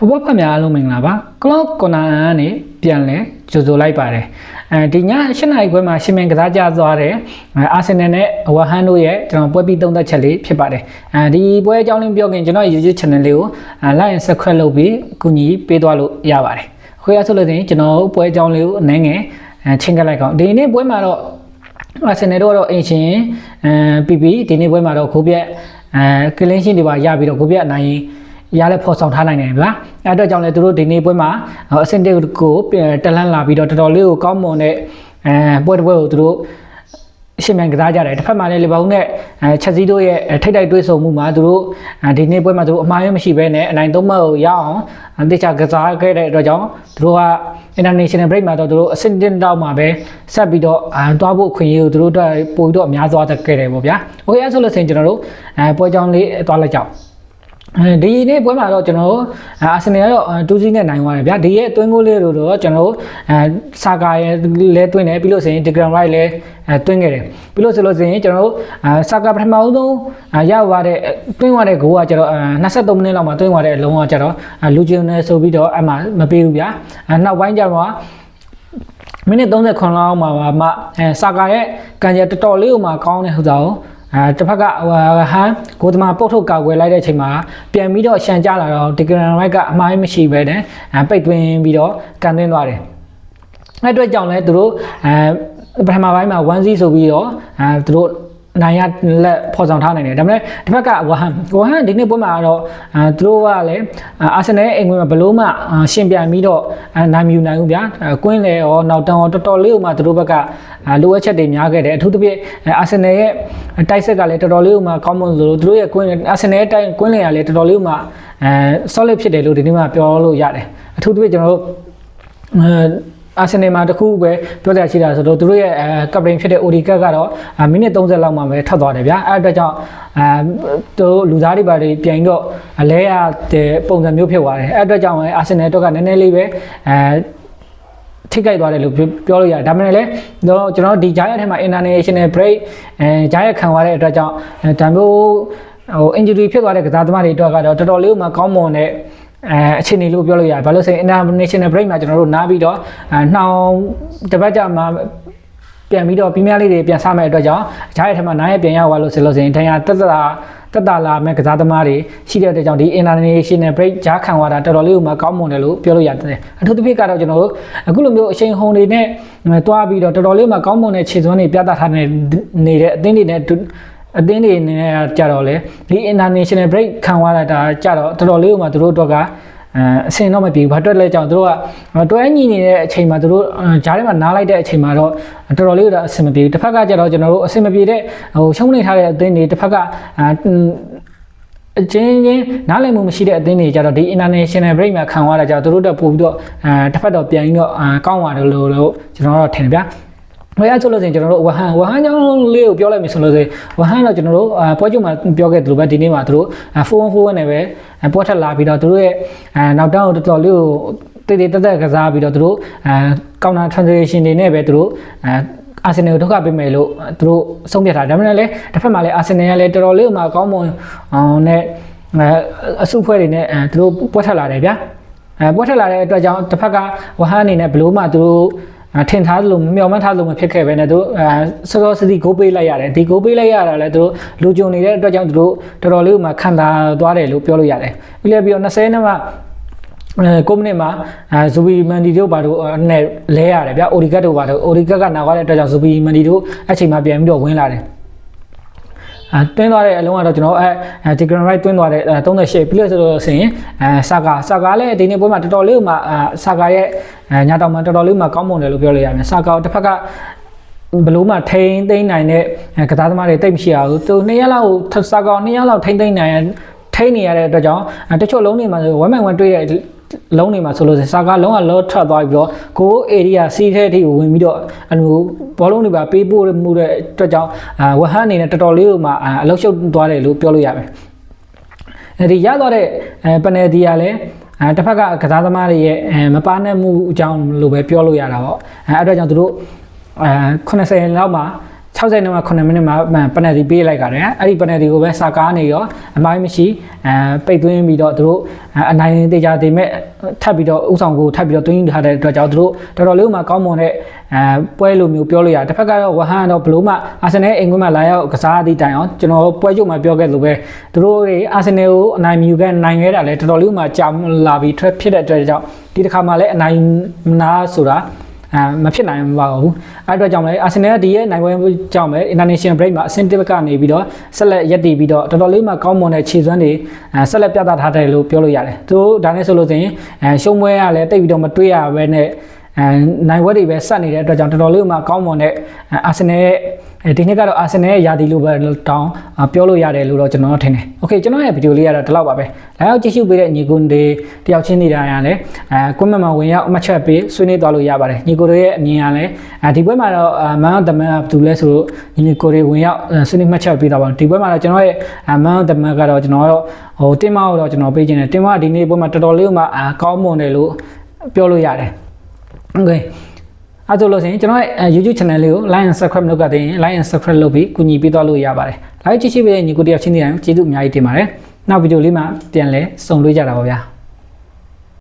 ဖဘဖတ်များအားလုံးမင်္ဂလာပါကလော့ကွန်နာကနေပြန်လဲကြိုဆိုလိုက်ပါတယ်အဲဒီည၈နာရီခွဲမှာရှင်မင်ကစားကြသွားတဲ့အာဆင်နယ်နဲ့ဝဟန်တို့ရဲ့ကျွန်တော်ပွဲပြီးသုံးသက်ချက်လေးဖြစ်ပါတယ်အဲဒီပွဲအကြောင်းလေးပြောခင်ကျွန်တော် YouTube channel လေးကို like and subscribe လုပ်ပြီးကူညီပေးသွားလို့ရပါတယ်ခွေရဆိုလို့တင်ကျွန်တော်ပွဲအကြောင်းလေးကိုအနည်းငယ်ချင်းကလိုက်ကောင်ဒီနေ့ပွဲမှာတော့အာဆင်နယ်တို့ကတော့အင်ရှင်အဲပြီးပြီးဒီနေ့ပွဲမှာတော့ခိုးပြက်အဲကလင်းရှင်းတွေပါရပြီးတော့ခိုးပြက်အနိုင်ရ လဲဖော်ဆောင်ထားနိုင်တယ်ဗျာအဲ့အတွက်ကြောင့်လဲသူတို့ဒီနေ့ပွဲမှာအဆင့်တစ်ကိုတလန်းလာပြီးတော့တော်တော်လေးကိုကောင်းမွန်တဲ့အဲပွဲတစ်ပွဲကိုသူတို့ရှင်းမြန်ကစားကြတယ်တစ်ဖက်မှာလည်းလီဗာပူးနဲ့ချက်စီတို့ရဲ့ထိတ်တိုက်တွေးဆုံမှုမှာသူတို့ဒီနေ့ပွဲမှာသူတို့အမှားရမရှိဘဲနဲ့အနိုင်သုံးမှတ်ကိုရအောင်တေချာကစားခဲ့တဲ့အတွက်ကြောင့်သူတို့က international break မှာတော့သူတို့အဆင့်တစ်တောက်မှာပဲဆက်ပြီးတော့အဲတွားဖို့ခွင့်ရကိုသူတို့အတွက်ပို့ပြီးတော့အများသွားတတ်ခဲ့တယ်ပေါ့ဗျာ။ Okay အဲ့ဆိုလို့ဆိုရင်ကျွန်တော်တို့အဲပွဲကြောင်းလေးတွားလိုက်ကြအောင်။အဲ ဒီနေ့ပွဲမှာတော့ကျွန်တော်တို့အာဆင်နယ်ကတော့တူးစီးနဲ့နိုင်သွားတယ်ဗျာဒီရဲ့အတွင်းကိုလေးတို့တော့ကျွန်တော်တို့အဲဆာကာရဲ့လဲတွင်းတယ်ပြီးလို့ဆိုရင် Telegram right လဲအဲတွင်းခဲ့တယ်ပြီးလို့ဆိုလို့ဆိုရင်ကျွန်တော်တို့အာဆာကာပထမဦးဆုံးရောက်သွားတဲ့တွင်းသွားတဲ့ဂိုးကကျွန်တော်23မိနစ်လောက်မှာတွင်းသွားတဲ့အလုံးကကျွန်တော်လူဂျီယိုနယ်ဆိုပြီးတော့အမှမပေးဘူးဗျာနောက်ပိုင်းကျတော့မိနစ်39လောက်မှာမှအဲဆာကာရဲ့ကန်ကျတော်တော်လေးကိုမှကောင်းတဲ့ဟိုသားကို အဲတစ်ဖက်ကဟမ်ကိုသမာပုတ်ထုတ်ကောက်ွယ်လိုက်တဲ့အချိန်မှာပြန်ပြီးတော့ရှန်ကြလာတော့ဒီဂရန်ရိုက်ကအမှားမရှိပဲနဲ့ပိတ်သွင်းပြီးတော့ကန်သွင်းသွားတယ်အဲ့အတွက်ကြောင့်လဲသူတို့အဲပထမပိုင်းမှာ1-0ဆိုပြီးတော့အဲသူတို့ နိုင်ရလက်ဖော်ဆောင်ထားနိုင်တယ်ဒါပေမဲ့တစ်ဖက်ကဝဟန်ဝဟန်ဒီနေ့ပွဲမှာတော့အဲသူတို့ကလည်းအာဆင်နယ်ရဲ့အိမ်ဝင်မှာဘလို့မှရှင်ပြန်ပြီးတော့နိုင်မြူနိုင်ဘူးဗျာကွင်းလေရောနောက်တောင်တော်တော်လေးဥမှသူတို့ဘက်ကလိုအပ်ချက်တွေများခဲ့တယ်အထူးသဖြင့်အာဆင်နယ်ရဲ့တိုက်ဆက်ကလည်းတော်တော်လေးဥမှကောင်းမွန်လို့သူတို့ရဲ့ကွင်းအာဆင်နယ်ရဲ့တိုက်ကွင်းလေကလည်းတော်တော်လေးဥမှအဲ solid ဖြစ်တယ်လို့ဒီနေ့မှပြောလို့ရတယ်အထူးသဖြင့်ကျွန်တော်တို့ အဲအာဆင်နယ်မှာတခုပဲပြောကြရှိတာဆိုတော့သူတို့ရဲ့အဲကပတိန်ဖြစ်တဲ့ OD ကတ်ကတော့မိနစ်30လောက်မှပဲထွက်သွားတယ်ဗျာအဲ့အတွက်ကြောင့်အဲသူလူသားတွေပါတွေပြန်တော့အလဲရတဲ့ပုံစံမျိုးဖြစ်သွားတယ်အဲ့အတွက်ကြောင့်အာဆင်နယ်တော့ကနည်းနည်းလေးပဲအဲထိခိုက်သွားတယ်လို့ပြောလို့ရတယ်ဒါပေမဲ့လည်းတော့ကျွန်တော်ဒီဂျားရထဲမှာ international break အဲဂျားရခံသွားတဲ့အတွက်ကြောင့်ဒါမျိုးဟို injury ဖြစ်သွားတဲ့ကစားသမားတွေအတွက်ကတော့တော်တော်လေးမှကောင်းမွန်တဲ့ အဲအခြေအနေလို့ပြောလို့ရတယ်ဘာလို့ဆိုရင် international break မှာကျွန်တော်တို့နားပြီးတော့နှောင်းတပတ်ကြာမှာပြန်ပြီးတော့ပြင်းများလေးတွေပြန်စားမဲ့အတွက်ကြောင့်ဂျားရဲ့ထက်မှာနားရဲ့ပြန်ရောက်သွားလို့ဆိုလို့ဆိုရင်တန်ရတက်တာတက်တာလာမဲ့ကစားသမားတွေရှိတဲ့အတွက်ကြောင့်ဒီ international break ဂျားခံသွားတာတော်တော်လေးကိုမှကောင်းမွန်တယ်လို့ပြောလို့ရတယ်အထူးသဖြင့်ကတော့ကျွန်တော်တို့အခုလိုမျိုးအချိန်ဟုန်တွေနဲ့တွားပြီးတော့တော်တော်လေးမှကောင်းမွန်တဲ့ခြေစွမ်းတွေပြသထားနေနေတဲ့အသင်းတွေနဲ့ အသင်းတွေအနေနဲ့ကြတော့လေဒီ international break ခံသွားတာကြတော့တော်တော်လေးကိုမှသူတို့အတွက်ကအဲအဆင်တော့မပြေဘူးဘာအတွက်လဲကြောင့်တို့ကတွဲညီနေတဲ့အချိန်မှာတို့ဂျားထဲမှာနားလိုက်တဲ့အချိန်မှာတော့တော်တော်လေးတော့အဆင်မပြေဘူးတစ်ဖက်ကကြတော့ကျွန်တော်တို့အဆင်မပြေတဲ့ဟိုရှုံးနေထားတဲ့အသင်းတွေတစ်ဖက်ကအချင်းချင်းနားလည်မှုမရှိတဲ့အသင်းတွေကြတော့ဒီ international break မှာခံသွားတာကြောင့်တို့တော့ပို့ပြီးတော့အဲတစ်ဖက်တော့ပြန်ပြီးတော့ကောင်းပါတယ်လို့လို့ကျွန်တော်တော့ထင်တယ်ဗျာ ဘယ်အဆိုလို့ဆိုရင်ကျွန်တော်တို့ဝဟန်ဝဟန်ကြောင့်လေးကိုပြောလိုက်မယ်ဆိုလို့ဆိုဝဟန်တော့ကျွန်တော်တို့ပွဲချုပ်မှာပြောခဲ့သလိုပဲဒီနေ့မှာသူတို့4-4နဲ့ပဲပွဲထက်လာပြီးတော့သူတို့ရဲ့နောက်တောင်းတော်တော်လေးကိုတည်တည်တက်တက်ကစားပြီးတော့သူတို့အဲကောင်တာ translation တွေနဲ့ပဲသူတို့အဲအာဆင်နယ်ကိုဒုက္ခပေးမယ်လို့သူတို့ဆုံးဖြတ်ထားဒါပေမဲ့လည်းတစ်ဖက်မှာလည်းအာဆင်နယ်ကလည်းတော်တော်လေးမှကောင်းမွန်အောင်နဲ့အစုဖွဲ့တွေနဲ့အဲသူတို့ပွဲထက်လာတယ်ဗျာအဲပွဲထက်လာတဲ့အတွက်ကြောင့်တစ်ဖက်ကဝဟန်အနေနဲ့ဘလို့မှသူတို့ ထင်ထားသလိုမျှော်မှန်းထားသလိုမဖြစ်ခဲ့ပဲနဲ့တို့အဲစောစောစီစီဂိုးပေးလိုက်ရတယ်ဒီဂိုးပေးလိုက်ရတာလည်းတို့လူကြုံနေတဲ့အတွက်ကြောင့်တို့တော်တော်လေးမှခံတာသွားတယ်လို့ပြောလို့ရတယ်ပြီးလည်းပြီးတော့20နှစ်မှအဲကိုမိနစ်မှာအဲဇူဘီမန်ဒီတို့ဘာတို့နဲ့လဲရတယ်ဗျအိုဒီကတ်တို့ဘာတို့အိုဒီကတ်ကနာသွားတဲ့အတွက်ကြောင့်ဇူဘီမန်ဒီတို့အချိန်မှာပြန်ပြီးတော့ဝင်လာတယ် အဲတွင်းသွားတဲ့အလုံးကတော့ကျွန်တော်အဲ Telegram right တွင်းသွားတဲ့38 plus ဆိုတော့ဆိုရင်အဲဆာကာဆာကာလည်းဒီနေ့ပွဲမှာတော်တော်လေးမှဆာကာရဲ့ညာတောင်မှာတော်တော်လေးမှကောင်းမွန်တယ်လို့ပြောလို့ရမယ်ဆာကာတစ်ဖက်ကဘလို့မှထိန်းသိမ်းနိုင်တဲ့ကစားသမားတွေတိတ်မရှိရဘူးသူနှစ်ရက်လောက်ဆာကာနှစ်ရက်လောက်ထိန်းသိမ်းနိုင်ထိန်းနေရတဲ့အတွက်ကြောင့်တချို့လုံးတွေမှာ1 by 1တွေ့တဲ့ လုံးနေမှာဆိုလို့စစာကလုံးကလောထွက်သွားပြီးတော့ကို area စီးထဲထိကိုဝင်ပြီးတော့အလိုဘောလုံးတွေပါပေးပို့မှုတဲ့အတွက်ကြောင့်ဝဟန်အနေနဲ့တော်တော်လေးကိုမှအလောက်ရှုပ်သွားတယ်လို့ပြောလို့ရမယ်အဲဒီရသွားတဲ့ပနယ်ဒီကလည်းအဲတစ်ဖက်ကကစားသမားတွေရဲ့မပါနဲ့မှုအကြောင်းလို့ပဲပြောလို့ရတာပေါ့အဲအဲ့အတွက်ကြောင့်သူတို့အဲ80လောက်မှာ 60နဲ့မှ9မိနစ်မှာပနက်တီပေးလိုက်ကြတယ်အဲ့ဒီပနက်တီကိုပဲစာကားနေရောအမိုင်းမရှိအဲပိတ်သွင်းပြီးတော့သူတို့အနိုင်တေချာတင်မဲ့ထပ်ပြီးတော့ဥဆောင်ကိုထပ်ပြီးတော့သွင်းထားတဲ့အတွက်ကြောင့်သူတို့တော်တော်လေးမှကောင်းမွန်တဲ့အဲပွဲလိုမျိုးပြောလို့ရတယ်တစ်ဖက်ကတော့ဝဟန်ကတော့ဘလို့မှအာဆင်နယ်အိမ်ကွင်းမှာလာရောက်ကစားသည့်တိုင်အောင်ကျွန်တော်ပွဲချုပ်မှာပြောခဲ့လို့ပဲသူတို့တွေအာဆင်နယ်ကိုအနိုင်မြူခဲ့နိုင်ခဲ့တာလဲတော်တော်လေးမှကြာလာပြီးထွက်ဖြစ်တဲ့အတွက်ကြောင့်ဒီတစ်ခါမှလည်းအနိုင်မနာဆိုတာ အဲမဖြစ်နိုင်ပါဘူးအဲ့အတွက်ကြောင့်လည်းအာဆင်နယ်ကဒီရဲ့နိုင်ပွဲကြောင့်ပဲ international break မှာအဆင့်တစ်ကနေပြီးတော့ဆက်လက်ရပ်တည်ပြီးတော့တော်တော်လေးမှကောင်းမွန်တဲ့ခြေစွမ်းတွေအဲဆက်လက်ပြသထားတယ်လို့ပြောလို့ရတယ်သူတို့ဒါနဲ့ဆိုလို့ဆိုရင်အဲရှုံးပွဲကလည်းတိတ်ပြီးတော့မတွေးရဘဲနဲ့ အဲနိုင်ဝက်တွေပဲဆက်နေတဲ့အတွက်ကြောင့်တော်တော်လေးမှကောင်းမွန်တဲ့အာဆင်နယ်ရဲ့အဲဒီနေ့ကတော့အာဆင်နယ်ရဲ့ယာတီလို့ပဲတောင်းပြောလို့ရတယ်လို့တော့ကျွန်တော်ထင်တယ်။ Okay ကျွန်တော်ရဲ့ဗီဒီယိုလေးကတော့ဒီလောက်ပါပဲ။လာရောက်ကြည့်ရှုပေးတဲ့ညီကိုတွေတယောက်ချင်းနေတာရလည်းအဲကွန်မန့်မှာဝင်ရောက်အမှတ်ချက်ပေးဆွေးနွေးသွားလို့ရပါတယ်။ညီကိုတွေရဲ့အမြင်ကလည်းအဲဒီပွဲမှာတော့မန်ဒမန်ဘူးလဲဆိုတော့ညီကိုတွေဝင်ရောက်ဆွေးနွေးမှတ်ချက်ပေးသွားပါဒီပွဲမှာတော့ကျွန်တော်ရဲ့မန်ဒမန်ကတော့ကျွန်တော်ကတော့ဟိုတင်မအောင်တော့ကျွန်တော်ပေးခြင်းတယ်တင်မကဒီနေ့ပွဲမှာတော်တော်လေးမှကောင်းမွန်တယ်လို့ပြောလို့ရတယ်။ Okay အဲဒါလို့ဆိုရင်ကျွန်တော်ရဲ့ YouTube channel လေးကို like and subscribe လုပ်ကြတဲ့ရင် like and subscribe လုပ်ပြီးကူညီပေးသွားလို့ရပါတယ်။ like ကြည့်ရှုပေးတဲ့ညီကိုတယောက်ချင်းတည်းတိုင်းကျေးဇူးအများကြီးတင်ပါတယ်။နောက်ဗီဒီယိုလေးမှာပြန်လဲဆုံတွေ့ကြတာပါဗျာ။